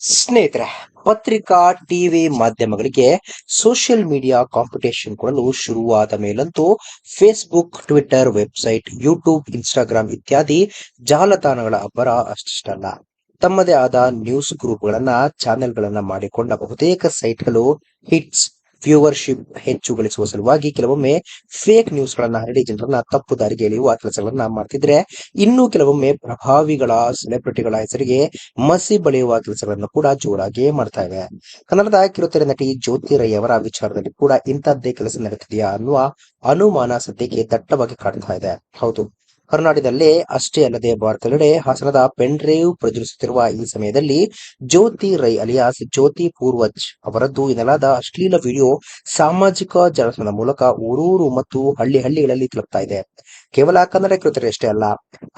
ಸ್ನೇಹಿತರೆ, ಪತ್ರಿಕಾ ಟಿವಿ ಮಾಧ್ಯಮಗಳಿಗೆ ಸೋಷಿಯಲ್ ಮೀಡಿಯಾ ಕಾಂಪಿಟೇಷನ್ ಕೊಡಲು ಶುರುವಾದ ಮೇಲಂತೂ Facebook Twitter website YouTube Instagram ಇತ್ಯಾದಿ ಜಾಲತಾಣಗಳ ಅಬ್ಬರ ಅಷ್ಟಿಷ್ಟಲ್ಲ. ತಮ್ಮದೇ ಆದ ನ್ಯೂಸ್ ಗ್ರೂಪ್ಗಳನ್ನ ಚಾನೆಲ್ಗಳನ್ನ ಮಾಡಿಕೊಂಡ ಬಹುತೇಕ ಸೈಟ್ಗಳು ಹಿಟ್ಸ್ ವ್ಯೂವರ್ಶಿಪ್ ಹೆಚ್ಚು ಗಳಿಸುವ ಸಲುವಾಗಿ ಕೆಲವೊಮ್ಮೆ ಫೇಕ್ ನ್ಯೂಸ್ ಗಳನ್ನ ಹರಡಿ ಜನರನ್ನ ತಪ್ಪು ದಾರಿಗೆ ಎಳೆಯುವ ಕೆಲಸಗಳನ್ನ ಮಾಡ್ತಿದ್ರೆ ಇನ್ನು ಕೆಲವೊಮ್ಮೆ ಪ್ರಭಾವಿಗಳ ಸೆಲೆಬ್ರಿಟಿಗಳ ಹೆಸರಿಗೆ ಮಸಿ ಬಳಿಯುವ ಕೆಲಸಗಳನ್ನು ಕೂಡ ಜೋರಾಗಿ ಮಾಡ್ತಾ ಇವೆ. ಕನ್ನಡದ ಕಿರುತೆರೆ ನಟಿ ಜ್ಯೋತಿ ಅವರ ವಿಚಾರದಲ್ಲಿ ಕೂಡ ಇಂಥದ್ದೇ ಕೆಲಸ ನಡೆಯುತ್ತಿದೆಯಾ ಅನ್ನುವ ಅನುಮಾನ ಸದ್ಯಕ್ಕೆ ದಟ್ಟವಾಗಿ ಕಾಡ್ತಾ ಇದೆ. ಹೌದು. ಕರ್ನಾಟಕದಲ್ಲೇ ಅಷ್ಟೇ ಅಲ್ಲದೆ ಭಾರತದೆಡೆ ಹಾಸನದ ಪೆನ್ ಡ್ರೈವ್ ಪ್ರಚರಿಸುತ್ತಿರುವ ಈ ಸಮಯದಲ್ಲಿ ಜ್ಯೋತಿ ರೈ ಅಲಿಯಾಸ್ ಜ್ಯೋತಿ ಪೂರ್ವಜ್ ಅವರದ್ದು ಎನ್ನಲಾದ ಅಶ್ಲೀಲ ವಿಡಿಯೋ ಸಾಮಾಜಿಕ ಜಾಲತಾಣದ ಮೂಲಕ ಊರೂರು ಮತ್ತು ಹಳ್ಳಿ ಹಳ್ಳಿಗಳಲ್ಲಿ ತಲುಪ್ತಾ ಇದೆ. ಕೇವಲ ಕನ್ನಡ ಕೃತರಷ್ಟೇ ಅಲ್ಲ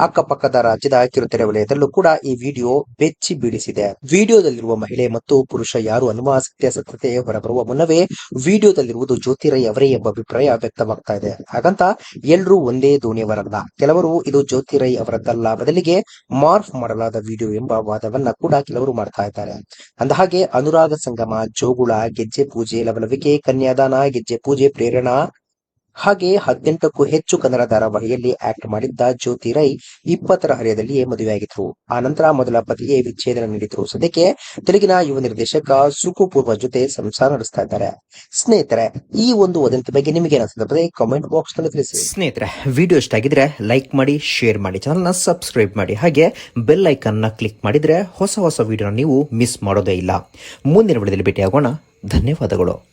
ಅಕ್ಕಪಕ್ಕದ ರಾಜ್ಯದ ಕಿರುತೆರೆ ವಲಯದಲ್ಲೂ ಕೂಡ ಈ ವಿಡಿಯೋ ಬೆಚ್ಚಿ ಬೀಳಿಸಿದೆ. ವಿಡಿಯೋದಲ್ಲಿರುವ ಮಹಿಳೆ ಮತ್ತು ಪುರುಷ ಯಾರು ಅನ್ನುವ ಸತ್ಯಾಸತ್ಯತೆ ಹೊರಬರುವ ಮುನ್ನವೇ ವಿಡಿಯೋದಲ್ಲಿರುವುದು ಜ್ಯೋತಿರೈ ಅವರೇ ಎಂಬ ಅಭಿಪ್ರಾಯ ವ್ಯಕ್ತವಾಗ್ತಾ ಇದೆ. ಹಾಗಂತ ಎಲ್ಲರೂ ಒಂದೇ ದೋಣಿಯವರಲ್ಲ ಕೆಲವರು ಇದು ಜ್ಯೋತಿರೈ ಅವರದ್ದಲ್ಲ, ಬದಲಿಗೆ ಮಾರ್ಫ್ ಮಾಡಲಾದ ವಿಡಿಯೋ ಎಂಬ ವಾದವನ್ನ ಕೂಡ ಕೆಲವರು ಮಾಡ್ತಾ ಇದ್ದಾರೆ. ಅಂದಹಾಗೆ ಅನುರಾಗ ಸಂಗಮ, ಜೋಗುಳ, ಗೆಜ್ಜೆ ಪೂಜೆ, ಲವಲವಿಕೆ, ಕನ್ಯಾದಾನ, ಗೆಜ್ಜೆ ಪೂಜೆ, ಪ್ರೇರಣಾ ಹಾಗೆ ಹದಿನೆಂಟಕ್ಕೂ ಹೆಚ್ಚು ಕನ್ನಡ ಧಾರಾವಾಹಿಯಲ್ಲಿ ಆಕ್ಟ್ ಮಾಡಿದ್ದ ಜ್ಯೋತಿ ರೈ ಇಪ್ಪತ್ತರ ಹರೆಯದಲ್ಲಿಯೇ ಮದುವೆಯಾಗಿದ್ರು ಆ ನಂತರ ಮೊದಲ ಪತಿಗೆ ವಿಚ್ಛೇದನ ನೀಡಿದ್ರು ಸದ್ಯಕ್ಕೆ ತೆಲುಗಿನ ಯುವ ನಿರ್ದೇಶಕ ಸುಕು ಪೂರ್ವ ಜೊತೆ ಸಂಸಾರ ನಡೆಸ್ತಾ ಇದ್ದಾರೆ. ಸ್ನೇಹಿತರೆ, ಈ ಒಂದು ವದಂತಿ ಬಗ್ಗೆ ನಿಮಗೆ ಅನಿಸುತ್ತದೆ ಕಾಮೆಂಟ್ ಬಾಕ್ಸ್ನಲ್ಲಿ ತಿಳಿಸಿ. ಸ್ನೇಹಿತರೆ ವಿಡಿಯೋ ಇಷ್ಟ ಆಗಿದ್ರೆ ಲೈಕ್ ಮಾಡಿ ಶೇರ್ ಮಾಡಿ ಚಾನಲ್ನ ಸಬ್ಸ್ಕ್ರೈಬ್ ಮಾಡಿ. ಹಾಗೆ ಬೆಲ್ ಐಕನ್ನ ಕ್ಲಿಕ್ ಮಾಡಿದ್ರೆ ಹೊಸ ಹೊಸ ವಿಡಿಯೋನ ನೀವು ಮಿಸ್ ಮಾಡೋದೇ ಇಲ್ಲ. ಮುಂದಿನ ವಿಡಿಯೋದಲ್ಲಿ ಭೇಟಿಯಾಗೋಣ. ಧನ್ಯವಾದಗಳು.